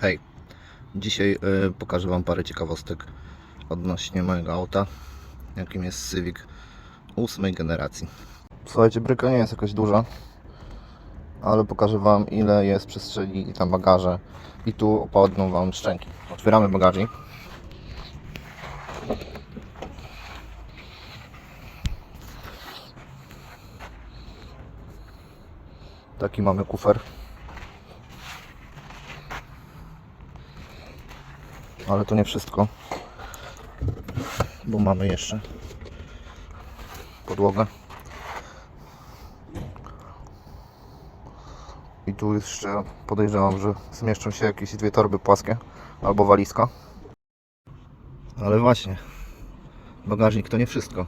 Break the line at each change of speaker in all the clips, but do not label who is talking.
Hej, dzisiaj y, pokażę Wam parę ciekawostek odnośnie mojego auta, jakim jest Civic ósmej generacji. Słuchajcie, bryka nie jest jakaś duża, ale pokażę Wam ile jest przestrzeni i tam bagaże i tu opadną Wam szczęki. Otwieramy bagażnik. Taki mamy kufer. Ale to nie wszystko. Bo mamy jeszcze podłogę. I tu jeszcze podejrzewam, że zmieszczą się jakieś dwie torby płaskie albo walizka. Ale właśnie, bagażnik to nie wszystko.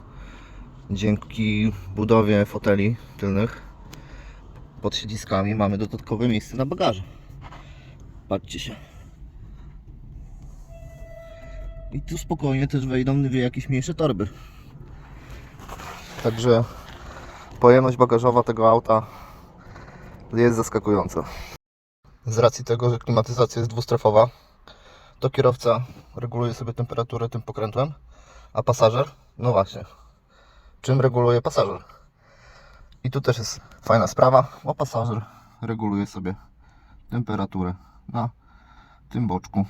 Dzięki budowie foteli tylnych pod siedziskami mamy dodatkowe miejsce na bagaże. Patrzcie się. I tu spokojnie też wejdą dwie jakieś mniejsze torby. Także pojemność bagażowa tego auta jest zaskakująca. Z racji tego, że klimatyzacja jest dwustrefowa, to kierowca reguluje sobie temperaturę tym pokrętłem, a pasażer, no właśnie, czym reguluje pasażer? I tu też jest fajna sprawa, bo pasażer reguluje sobie temperaturę na tym boczku.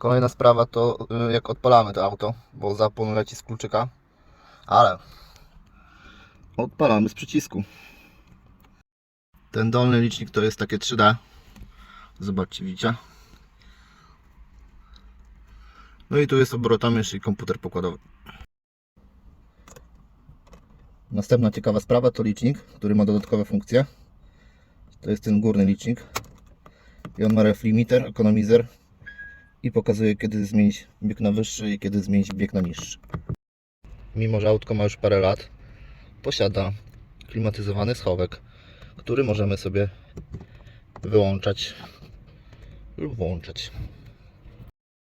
Kolejna sprawa to y, jak odpalamy to auto, bo zapłon leci z kluczyka, ale odpalamy z przycisku. Ten dolny licznik to jest takie 3D. Zobaczcie, widzicie? No i tu jest obrotomierz i komputer pokładowy. Następna ciekawa sprawa to licznik, który ma dodatkowe funkcje. To jest ten górny licznik. I on ma ref limiter, ekonomizer i pokazuje kiedy zmienić bieg na wyższy i kiedy zmienić bieg na niższy. Mimo, że autko ma już parę lat, posiada klimatyzowany schowek, który możemy sobie wyłączać lub włączać.